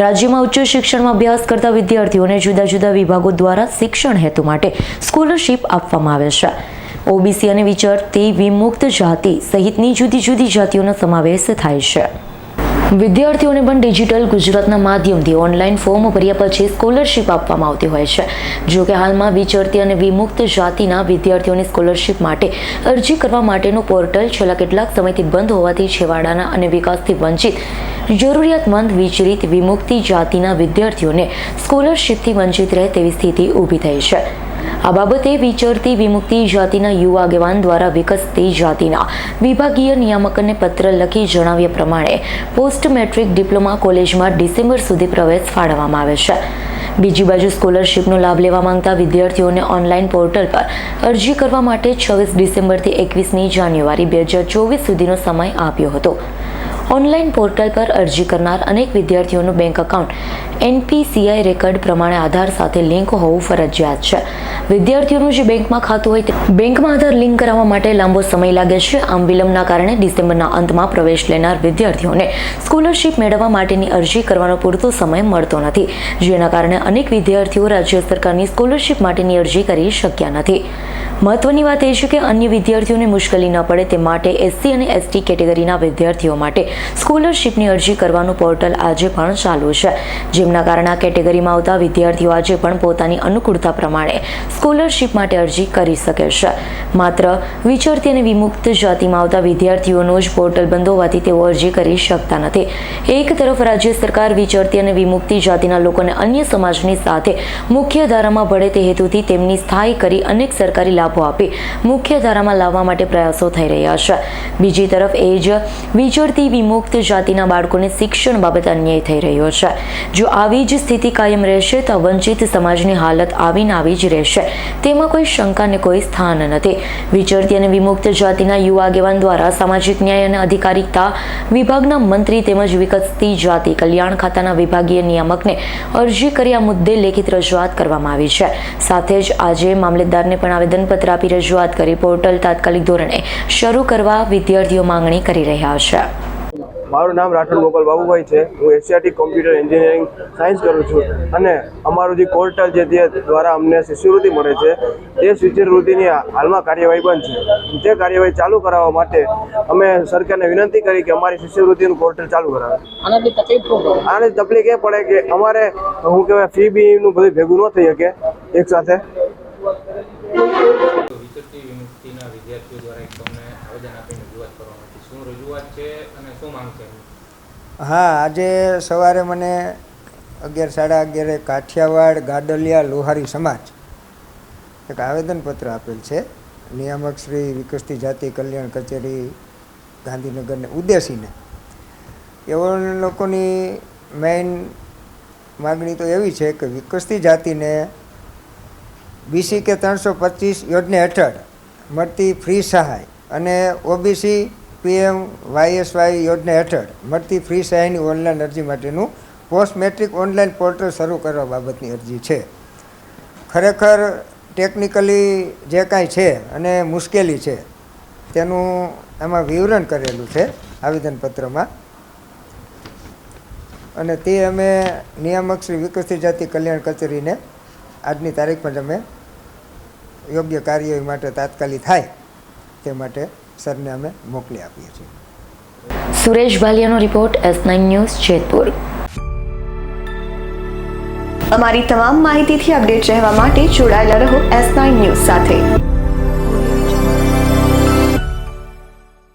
રાજ્યમાં ઉચ્ચ શિક્ષણમાં અભ્યાસ કરતા વિદ્યાર્થીઓને જુદા જુદા વિભાગો દ્વારા શિક્ષણ હેતુ માટે સ્કોલરશીપ આપવામાં આવે છે. ઓબીસી અને વિચરતી વિમુક્ત જાતિ સહિતની જુદી જુદી જાતિઓનો સમાવેશ થાય છે. વિદ્યાર્થીઓને પણ ડિજિટલ ગુજરાતના માધ્યમથી ઓનલાઈન ફોર્મ ભર્યા પછી સ્કોલરશિપ આપવામાં આવતી હોય છે. જો કે હાલમાં વિચરતી અને વિમુક્ત જાતિના વિદ્યાર્થીઓની સ્કોલરશિપ માટે અરજી કરવા માટેનું પોર્ટલ છેલ્લા કેટલાક સમયથી બંધ હોવાથી છેવાડાના અને વિકાસથી વંચિત જરૂરિયાતમંદ વિચરિત વિમુક્તિ જાતિના વિદ્યાર્થીઓને સ્કોલરશિપથી વંચિત રહે તેવી સ્થિતિ ઊભી થઈ છે. આ બાબતે વિચરતી વિમુક્તિ જાતિના યુવા આગેવાન દ્વારા વિકસતી જાતિના વિભાગીય નિયામકને પત્ર લખી જણાવ્યા પ્રમાણે પોસ્ટ મેટ્રિક ડિપ્લોમા કોલેજમાં ડિસેમ્બર સુધી પ્રવેશ ફાળવવામાં આવે છે. બીજી બાજુ સ્કોલરશીપનો લાભ લેવા માંગતા વિદ્યાર્થીઓને ઓનલાઈન પોર્ટલ પર અરજી કરવા માટે છવ્વીસ ડિસેમ્બરથી એકવીસમી જાન્યુઆરી બે હજાર ચોવીસ સુધીનો સમય આપ્યો હતો. ઓનલાઈન પોર્ટલ પર અરજી કરનાર અનેક વિદ્યાર્થીઓનું બેંક એકાઉન્ટ એનપીસીઆઈ રેકર્ડ પ્રમાણે આધાર સાથે લિંક હોવું ફરજિયાત છે. વિદ્યાર્થીઓનું જે બેંકમાં ખાતું હોય તે બેંકમાં આધાર લિંક કરાવવા માટે લાંબો સમય લાગે છે. આમ વિલંબના કારણે ડિસેમ્બરના અંતમાં પ્રવેશ લેનાર વિદ્યાર્થીઓને સ્કોલરશીપ મેળવવા માટેની અરજી કરવાનો પૂરતો સમય મળતો નથી. જેના કારણે અનેક વિદ્યાર્થીઓ રાજ્ય સરકારની સ્કોલરશીપ માટેની અરજી કરી શક્યા નથી. મહત્વની વાત એ છે કે અન્ય વિદ્યાર્થીઓને મુશ્કેલી ન પડે તે માટે એસસી અને એસટી કેટેગરીના વિદ્યાર્થીઓ માટે સ્કોલરશીપની અરજી કરવાનું પોર્ટલ આજે પણ ચાલુ છે. જેમના કારણે કેટેગરીમાં આવતા વિદ્યાર્થીઓ આજે પણ પોતાની અનુકૂળતા પ્રમાણે સ્કોલરશીપ માટે અરજી કરી શકે છે. માત્ર વિચરતી અને વિમુક્ત જાતિમાં આવતા વિદ્યાર્થીઓનું જ પોર્ટલ બંધ હોવાથી તેઓ અરજી કરી શકતા નથી. એક તરફ રાજ્ય સરકાર વિચરતી અને વિમુક્તિ જાતિના લોકોને અન્ય સમાજની સાથે મુખ્ય ધારામાં ભળે તે હેતુથી તેમની સ્થાયી કરી અનેક સરકારી લાભો આપી મુખ્ય ધારામાં લાવવા માટે પ્રયાસો થઈ રહ્યા છે. બીજી તરફ એ જ વિચરતી વિમુક્ત જાતિના બાળકોને શિક્ષણ બાબત અન્યાય થઈ રહ્યો છે. જો આવી જ સ્થિતિ કાયમ રહેશે તો વંચિત સમાજની હાલત આવીને આવી જ રહેશે. તેમાં કોઈ શંકાને કોઈ સ્થાન નથી. વિચરતી અને વિમુક્ત જાતિના યુવા આગેવાન દ્વારા સામાજિક ન્યાય અને અધિકારિતા વિભાગના મંત્રી તેમજ વિકસતી જાતિ કલ્યાણ ખાતાના વિભાગીય નિયામકને અરજી કરી આ મુદ્દે લેખિત રજૂઆત કરવામાં આવી છે. સાથે જ આજે મામલતદારને પણ આવેદનપત્ર આપી રજૂઆત કરી પોર્ટલ તાત્કાલિક ધોરણે શરૂ કરવા વિદ્યાર્થીઓ માંગણી કરી રહ્યા છે. મારું નામ રાઠોડ ગોપાલ બાબુભાઈ છે. હું એશિયાટિક કોમ્પ્યુટર એન્જિનિયરિંગ સાયન્સ કરું છું. અને અમારું જે પોર્ટલ છે તે દ્વારા અમને શિષ્યવૃત્તિ મળે છે. તે શિષ્યવૃત્તિની હાલમાં કાર્યવાહી બંધ છે. તે કાર્યવાહી ચાલુ કરાવવા માટે અમે સરકારને વિનંતી કરી કે અમારી શિષ્યવૃત્તિનું પોર્ટલ ચાલુ કરાવે. આને તકલીફ એ પડે કે અમારે હું કહેવાય ફી બીનું બધું ભેગું ન થઈ શકે એક સાથે વિદ્યાર્થીઓ દ્વારા એક તમને આવેદન આપીને રજૂઆત કરવામાં હતી શું રજૂઆત છે અને શું માંગ છે હા, આજે સવારે મને અગિયાર સાડા અગિયારે કાઠિયાવાડ ગાડલિયા લોહારી સમાજ એક આવેદનપત્ર આપેલ છે. નિયામક શ્રી વિકસતી જાતિ કલ્યાણ કચેરી ગાંધીનગરને ઉદ્દેશીને. એવો લોકોની મેઇન માગણી તો એવી છે કે વિકસતી જાતિને બીસી કે ત્રણસો પચીસ યોજના હેઠળ મળતી ફ્રી સહાય અને ઓબીસી પીએમ વાયએસવાય યોજના હેઠળ મળતી ફ્રી સહાયની ઓનલાઈન અરજી માટેનું પોસ્ટ મેટ્રિક ઓનલાઈન પોર્ટલ શરૂ કરવા બાબતની અરજી છે. ખરેખર ટેકનિકલી જે કાંઈ છે અને મુશ્કેલી છે, તેનું એમાં વિવરણ કરેલું છે આવેદનપત્રમાં. અને તે અમે નિયામક શ્રી વિકસિત જાતિ કલ્યાણ કચેરીને આજની તારીખ પણ અમે યોગ્ય કાર્ય માટે તાત્કાલિક થાય તે માટે સરને અમે મોકલી આપીએ છીએ. Suresh ભાલિયાનો report S nine news Jetpur. અમારી તમામ માહિતીથી અપડેટ રહેવા માટે જોડાયેલા રહો એસ નાઇન ન્યૂઝ સાથે.